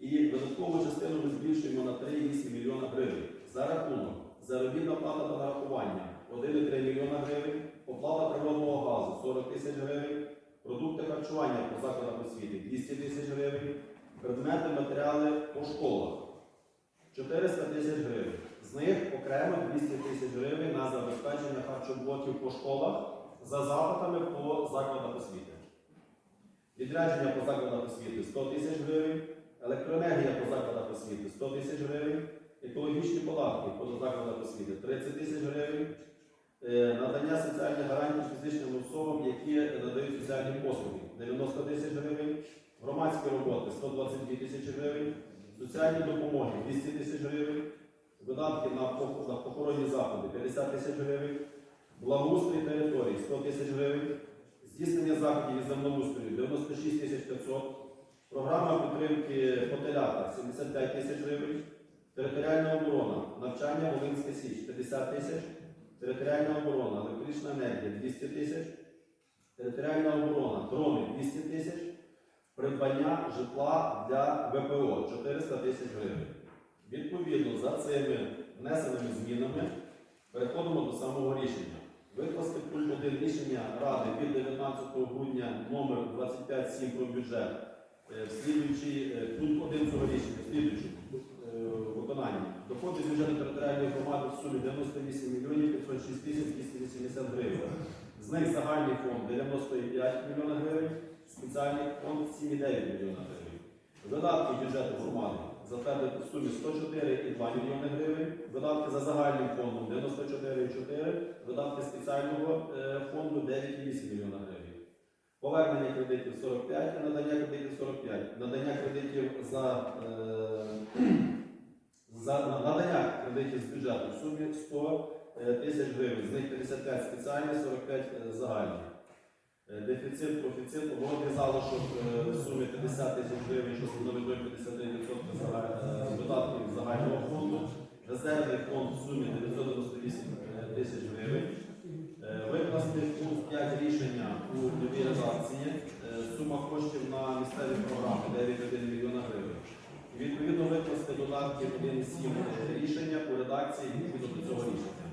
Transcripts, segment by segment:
І видаткову частину ми збільшуємо на 3,8 мільйона гривень за рахунок заробітна плата та нарахування 1,3 мільйона гривень, оплата природного газу 40 тисяч гривень, продукти харчування по закладах освіти 200 тисяч гривень, предмети, матеріали по школах 400 тисяч гривень. З них окремо 200 тисяч гривень на забезпечення харчоблоків по школах за запитами по закладах освіти. Відрядження по закладах освіти 100 тисяч гривень, електроенергія по закладах освіти 100 тисяч гривень, екологічні податки по закладах освіти 30 тисяч гривень, е, надання соціальних гарантій фізичним особам, які надають соціальні послуги 90 тисяч гривень, громадські роботи 122 тисячі гривень, соціальні допомоги 200 тисяч гривень, видатки на похоронні заходи 50 тисяч гривень, благоустрій території 100 тисяч гривень, здійснення заходів із землеустрою 96 тисяч 500, програма підтримки по телятах 75 тисяч гривень, територіальна оборона, навчання Волинська Січ. 50 тисяч, територіальна оборона, електрична енергія. 200 тисяч, територіальна оборона, дрони. 200 тисяч, придбання житла для ВПО. 400 тисяч гривень. Відповідно, за цими внесеними змінами переходимо до самого рішення. Викласти пункт 1 рішення Ради від 19 грудня номер 25.7 про бюджет е, в слідуючий е, пункт 1 цього рішення, в слідуючому е. Доходи бюджету територіальної громади в сумі 98 мільйонів 506 тисяч 280 гривень. З них загальний фонд 95 мільйона гривень, спеціальний фонд 7,9 мільйона гривень. Видатки бюджету громади затвердити в сумі 104,2 мільйони гривень, видатки за загальним фондом 94,4, видатки спеціального фонду 9,8 мільйона гривень. Повернення кредитів 45 і надання кредитів 45. Надання кредитів за, е, за надання кредитів з бюджету в сумі 100 е, тисяч гривень, з них 55 спеціальні, 45 е, загальні. Е, Дефіцит, профіцит, оборотний залишок в сумі 50 тисяч гривень, що становить до 53% загаль- е, видатків загального фонду. Резервний фонд в сумі 998 е, тисяч гривень. Викласти пункт 5 рішення у новій редакції. Е, Сума коштів на місцеві програми 9,1 мільйона гривень. Відповідно викласти додатки 1,7 рішення у редакції відповідно до цього рішення.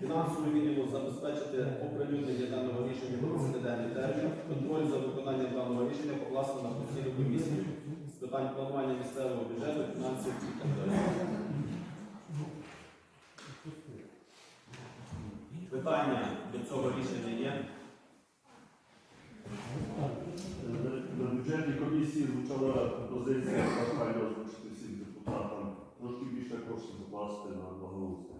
Фінансовий відділу забезпечити оприлюднення даного рішення в 30-денний термін. Контроль за виконанням даного рішення покласти на постійну комісію з питань планування місцевого бюджету, фінансів і контролю. Питання до цього рішення є? На бюджетній комісії звучала пропозиція прохання озвучити всім депутатам трошки більше коштів закласти на благоустрій.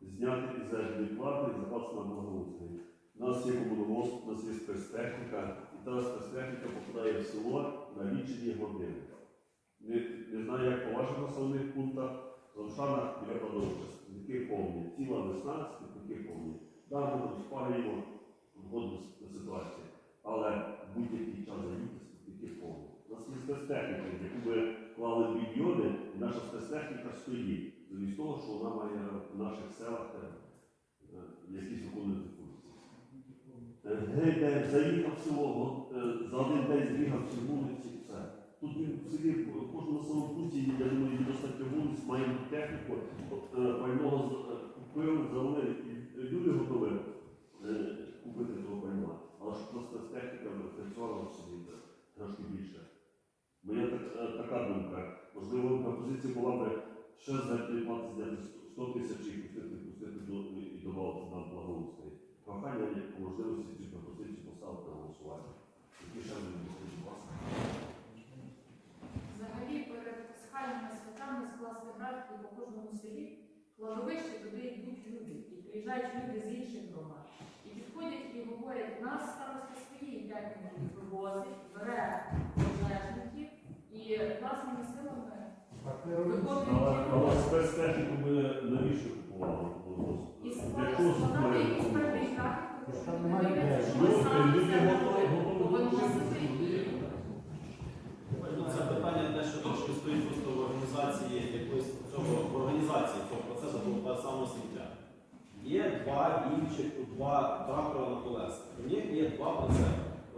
Зняти із землі плати і закласти на благоустрій. У нас є комуномост, у нас є спецтехніка, і та спецтехніка попадає в село на лічені години. Не, не знаю, як по ваших населених пунктах, Лошана біля продовження, які повні. Ціла весна, які повні. Да, ми розпалюємо вгоду з ситуації. Але будь-який час заїхати тільки повно. У нас є спецтехніка, яку ми клали мільйони, і наша спецтехніка стоїть. Замість того, що вона має в наших селах е, якісь виконувати функції. Е, Гей, заїхав село, е, за один день збігав всі вулиці. Тут він в селі в я думаю, достатньо вулиць, маємо техніку, е, пального е, купили, залили, і люди готові е, купити того пального. Але щоб просто техніка працювала в трошки більше. Моя так, е, така думка. Можливо, пропозиція була б ще за плати зняти 100 тисяч і пустити, пустити до, і додати на благоустрій. Прохання є по можливості цю пропозицію поставити на голосування. Які ще не будуть. Взагалі по кожному селі, кладовище туди йдуть люди. І приїжджають люди з інших громад. І підходять і говорять, нас староста свої техніки привозить, бере пожежників і власними силами виконують. навіщо купували? І складати якісь певний графік, тому що Там вони немає дивляться, що Ну, ми самі люди це готові- робимо. готові Бо ви до носите і Ну, Це питання те, що трошки стоїть просто в організації якоїсь цього в організації цього процесу, бо у вас два інших, два трактора на колесах. У них є два процеси.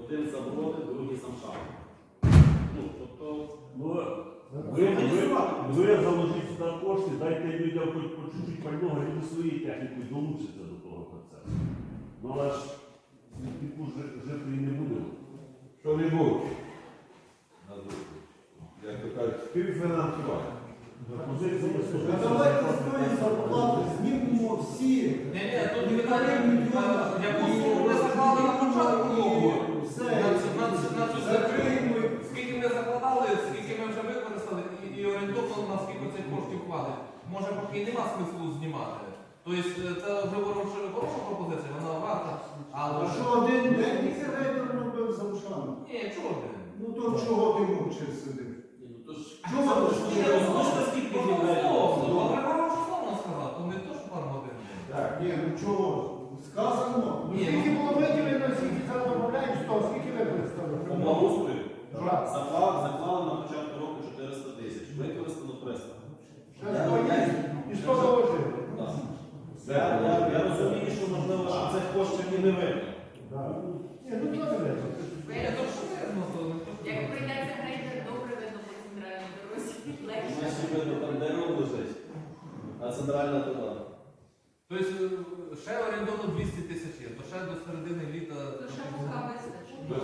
Один заброди, другий самшар. Ну, тобто, Ну, ви, ви, ви заложіть сюди кошти, дайте людям хоч по чуть-чуть пального, люди свої техніки долучаться до того процесу. Ну, але ж жи- жити не буде. Що-небудь. Як то кажуть, співфінансування. А давайте з тої зарплати знімемо всі. Ні, ні, тут питання, е, яку суму ми заклали на початку року. Все. На на на цю Закриємо. Скільки ми закладали, скільки ми вже використали, і, і орієнтовно на скільки цих коштів хватить. Може, поки і нема смислу знімати. Тобто, це вже хороша, пропозиція, вона варта. Але А що один день тільки рейдер робив за ушами? Ні, чого ти? Ну то чого ти мовчиш сидиш? Так. Ні, ну чого? Сказано. Ну Ні, скільки ну- було виділено, скільки зараз то скільки ви По представили? благоустрою Так. заклали, заклали на початку року 400 тисяч, використано 300. Ще сто. І що заложили? Так. Я, я, я розумію, що можливо, що цих коштів і не видно ну то не видно. Ні, то що видно, то не то. Як прийдеться грейдер, добре видно по центральній дорозі. Легше. Наші видно там дерево лежить, а центральна туди. Тобто, е, ще орієнтовно 200 тисяч є, то ще до середини літа. То ще поки вистачить. Ну,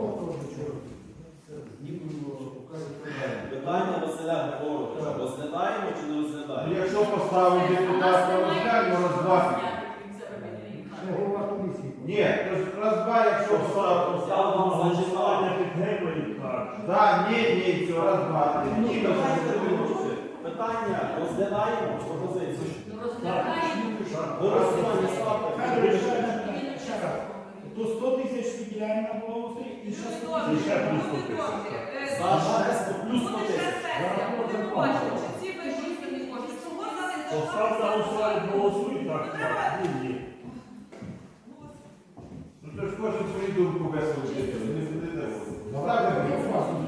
ну, ну? Питання Василя Григоровича. Розглядаємо чи не Ну, розглядаємо? Якщо поставить депутат на розгляд, ну роздати. Не. Ні, раз-два, якщо поставив, Поставили на Да, ні, ні, все, раз-два. Ну, Ні, давайте ну. Питання розглядаємо пропозицію. Ну, розглядаємо. Голосування ставте. То 100 тисяч виділяємо на благоустрій і ще 100 І плюс 100 тисяч. Саша, плюс 100 тисяч. Постав на голосування, голосують, так, так, ні, ні. Ну, то ж кожен свою думку висловити. Не буде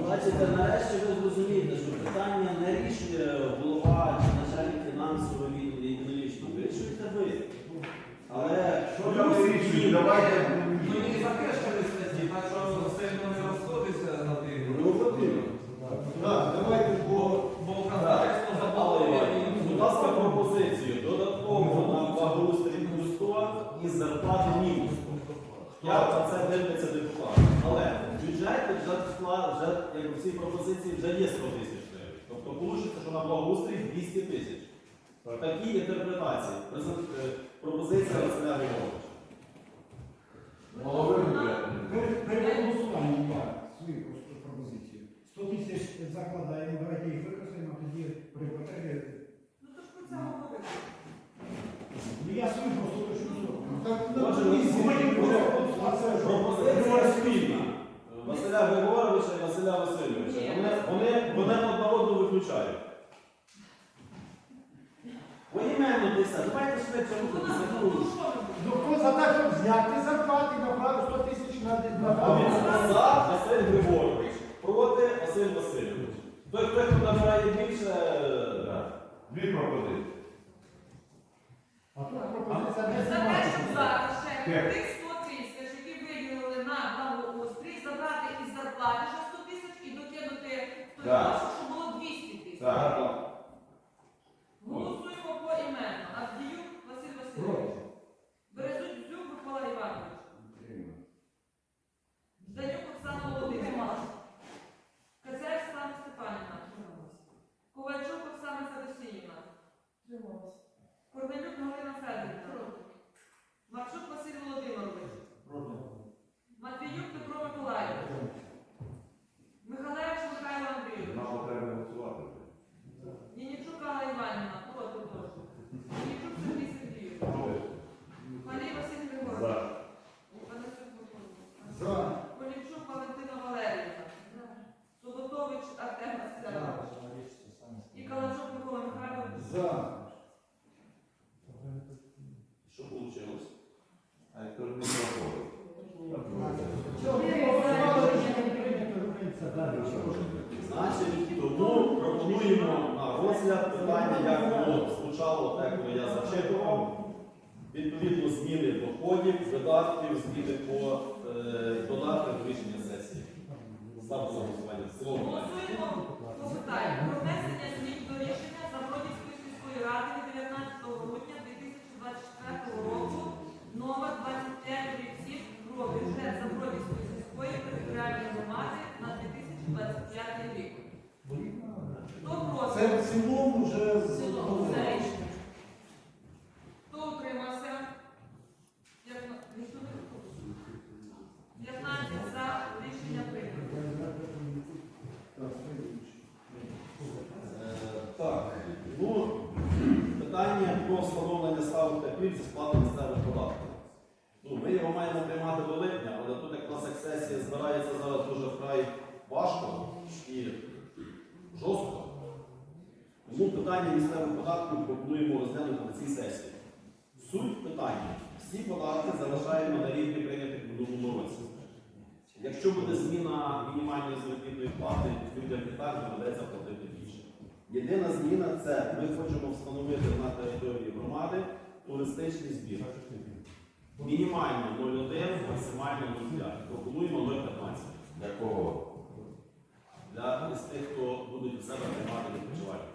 Бачите, нарешті ви зрозумієте, що питання не рішує голова чи начальник фінансового відділу економічного. Вирішуєте ви. Але Що я вирішую? Давайте. Ну і закришили статті, так що сильно не розходиться на тих. Ну, потрібно. Так, давайте, бо Бо казахство Але, забало будь ласка, пропозицію додатково на благоустрій плюс 100 і зарплати мінус 100. Я про це дивиться депутат. Але в бюджеті вже склад, вже як у цій пропозиції вже є 100 тисяч гривень. Тобто вийде, що на благоустрій 200 тисяч. Такі інтерпретації. Е, Пропозиція розглядає. Голови бюджету голосуванні я свою просто пропозицію. 100 тисяч закладаємо, давайте їх використаємо, а тоді при потребі. Ну я свою просто точно зроблю. так на Отже, комісії ми- буде голосувати. Пропозиція спільна. Василя Григоровича і Василя Васильовича. Вони, вони, вони одна одну виключають. Поіменно десь, давайте швидше рухатися. Ну, Ну хто за те, щоб зняти зарплати, направив 100 тисяч на на За Василь Григорович. Проти Василь Васильович. Той, хто хто набирає більше, Так. Дві пропозиції. А тут пропозиція не За те, щоб зараз ще тих 100 тисяч, які виділили на благоустрій, забрати із зарплати ще 100 тисяч і докинути в той Так. кошик, щоб було 200 тисяч. Так. Голосуємо поіменно. Авдіюк Василь Васильович. Березуть Дзюк Микола Іванович. Зданюк Оксана Володимирівна. Кацер Слава Степанівна. Ковальчук Оксана Федосіївна. Корнелюк Галина Федорівна. Марчук Василь Володимирович. Матвіюк Петро Миколаївич. Михайлевич Михайло Андрійович. Нам треба голосувати. Нінічук Алла Іванівна. Проти прошу. Нінічук Сергій Сергійович. Малій Василь Григорович. За. Панасюк Микола. За. Полівчук Валентина Валеріївна. Суботович Артем Васильович. І Калачук Микола Михайлович. За. що вийшло? А як то ж не проходить. Цього голосували, рішення не прийнято, рухається далі. Значить, тому пропонуємо на розгляд питання, як було звучало те, коли я зачитував. Відповідно, зміни доходів, видатків, зміни по е, додатках рішення сесії. Ставте на голосування. В цілому. Голосуємо по питанню про внесення змін до рішення Забродівської сільської ради від 19 грудня 2024 року номер 2537 про бюджет Забродівської сільської територіальної громади на 2025 рік. Хто проти? Це в цілому вже В цілому за рішення. Хто утримався? П'ятна- ніхто не утримався. 15 за рішення прийнято. Е, Так, ну, питання про встановлення ставок та зі сплати місцевих податків. Ну, ми його маємо приймати до липня, але тут як сесія збирається зараз дуже вкрай важко і жорстко. Тому питання місцевих податків пропонуємо розглянути на цій сесії. Суть питання. Всі податки залишаємо на рівні прийнятих в минулому році. Якщо буде зміна мінімальної заробітної плати, людям і так доведеться платити більше. Єдина зміна це ми хочемо встановити на території громади туристичний збір. Мінімально 0,1, максимально 0,5. Пропонуємо 0,15 Для кого? для тих, хто будуть у себе приймати відпочивальників.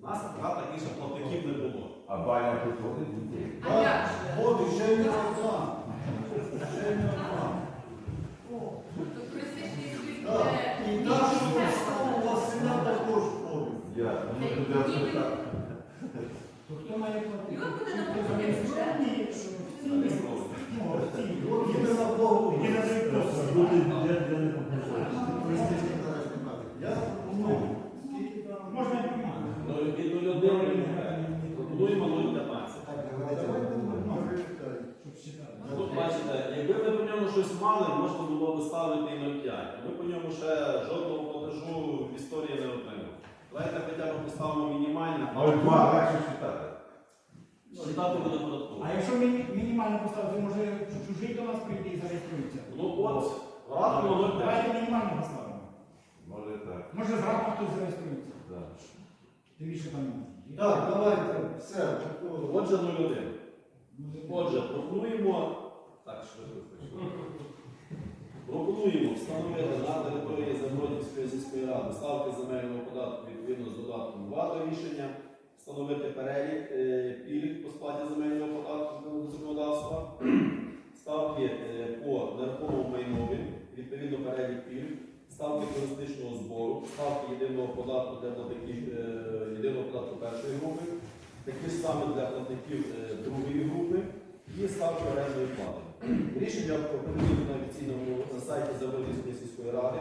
У нас багато таких ще платників не було. А баня тут ходить дітей. А як? Ще й не. Ще й не. Тобто туристичний збір Так, буде І та, що у Василя також ходить. Я, ну, тут я спитав. То хто має платити? І от буде Чи наповнення хто бюджету. Ні, що ці не Ну, ці, От єдина Богу. Ні, не дають просто. Буде бюджет для непоплачених. Я пропоную. Скільки там? Можна і приймати. Ну, від 0,1 пропонуємо 0,15. Щоб считати. Тут бачите, якби ми по ньому щось мали, можна було би і 0,5. Ми по ньому ще жодного платежу в історії не отримали. Давайте хоча б поставимо мінімальне. Читати буде податково. А якщо міні- мінімально поставити, може чужий до нас прийде і зареєструється? Ну от, радимо 0,5. Давайте мінімально поставимо. Може так. Може зразу хтось зареєструється. Да. Тим більше там. Так, давайте, все. Отже, 0,1. Отже, пропонуємо. Так, швидко. Пропонуємо встановити на території Забродівської сільської ради ставки земельного податку відповідно з додатком 2 до рішення, встановити перелік е, пільг по сплаті земельного податку до законодавства, ставки е, по нерухомому майнові, відповідно перелік пільг, ставки туристичного збору, ставки єдиного податку для платників е, єдиного податку першої групи, такі саме для платників е, другої групи і ставки орендної плати. Рішення оприлюднено на офіційному сайті Заводівської сільської ради.